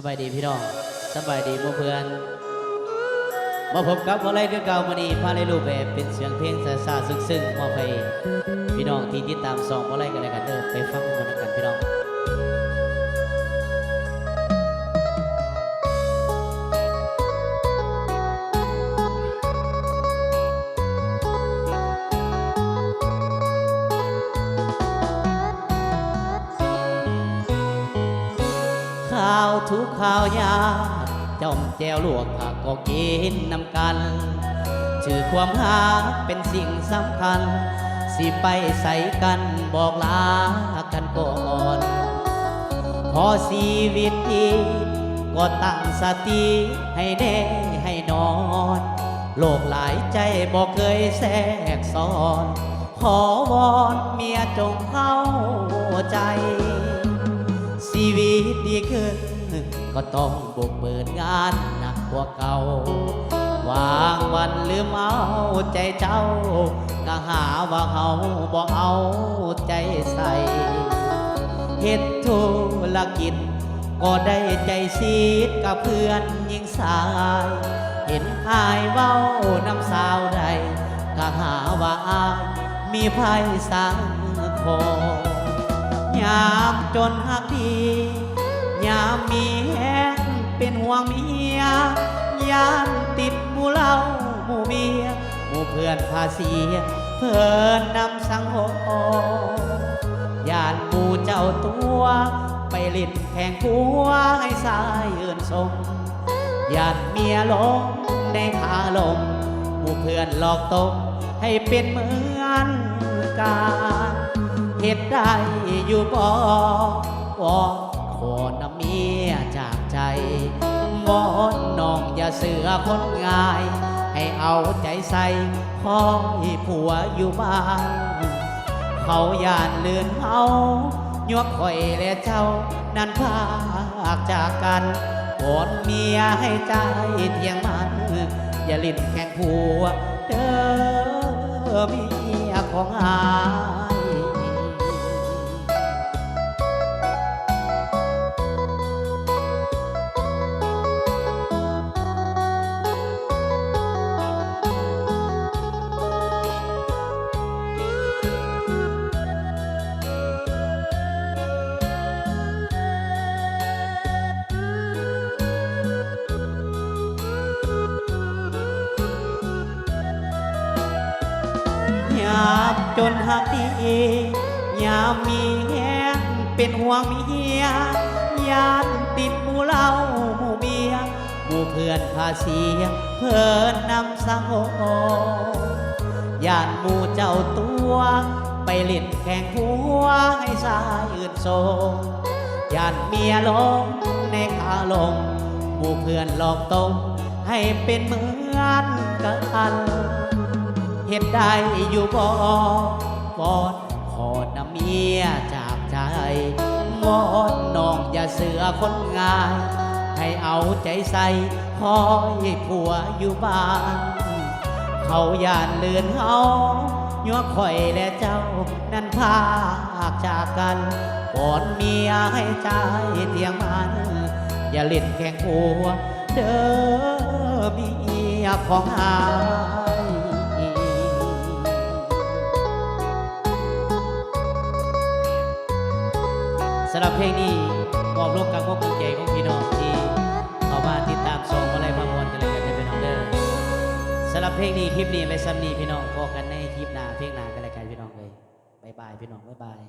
สบายดีพี่น้องสบายดีหมู่เพื่อนมาพบกับอะไรคือเก่ามานีพาในรูปแบบเป็นเสียงเพลงซาซาซึ้งๆมอบให้พี่น้องที่ติดตามสองอะไรกันเลยกันเด้อไปฟังกัน ข้าวทุกข้าวยาจ้อมแจวลวกผักก็กินนำกันชื่อความหาเป็นสิ่งสำคัญ สิไปใส่กันบอกลากันก่อนพอชีวิตดีก็ตั้งสติให้แน่ให้นอน โลกหลายใจบอกเคยแทรกซ้อน ขอวอนเมียจงเข้าใจ ชีวิตดีขึ้น ก็ต้องบุกเบิดงานหนักกว่าเก่าวางวันลืมเอาใจเจ้า ก็หาว่าเฮาบ่เอาใจใส่เฮ็ดธุรกิจ ก็ได้ใจซีดกับเพื่อนยิงสาย เห็นอายเว้าน้ำสาวใดก็หาว่าอายมีภัยสังามจนหักดียามมีแห้งเป็นห่วงเมียยามติดหมู่เล้าหมู่เบียหมู่เพื่อนพาเสีเพื่อนนำสังโหยานหมู่เจ้าตัว ไปล่นแข่งผัวให้สายเอื่นสมยานเมียลงในขาลมหมู่เพื่อนหลอกตกให้เป็นเหมือนกัน เหตุได้อยู่บ่วอนขอนำเมียจากใจวอนน้องอย่าเสือคนง่าย ให้เอาใจใส่คอยผัวอยู่บ้านเขาย่านเลือนเฮายกข่อยและเจ้า นั้นพากจากกันวอนเมียให้ใจเที่ยงมัน อย่าลิ้นแข่งผัวเด้อเมียของอา จนหักดียามมีแห้งเป็นห่วงเมียยานติดหมู่เหล้าหมู่เบียหมู่เพื่อนพาเสียเพื่อนนำสังโอยานหมู่เจ้าตัว ไปเล่นแข่งผัวให้สายอื่นโซยานเมียลงในขาลงหมู่เพื่อนหลอกตรงให้เป็นเหมือนกัน เห็นได้อยู่บ่วอนขอนำเมียจากใจวอนน้องอย่าเสือคนง่ายให้เอาใจใส่คอยผัวอยู่บ้าน เขาย่านเลือนเฮายัวข่อยและเจ้านั้นพากจากกันวอนเมียให้ใจเที่ยงมัน อย่าเล่นแข่งผัวเด้อเมียของอายำหรับเพลงนี้มอบร่วมกับพวกกุญใจของพี่น้องที่เข้ามาติดตามส่งอะไรมามวนกันเลยกันเป็นน้องเด้อสำหรับเพลงนี้คลิปนี้ไปซ้ำนี้พี่น้องพอกันในคลิปหน้าเพลงหน้ากันเลยกันพี่น้องเลยบายบายพี่น้องบายบาย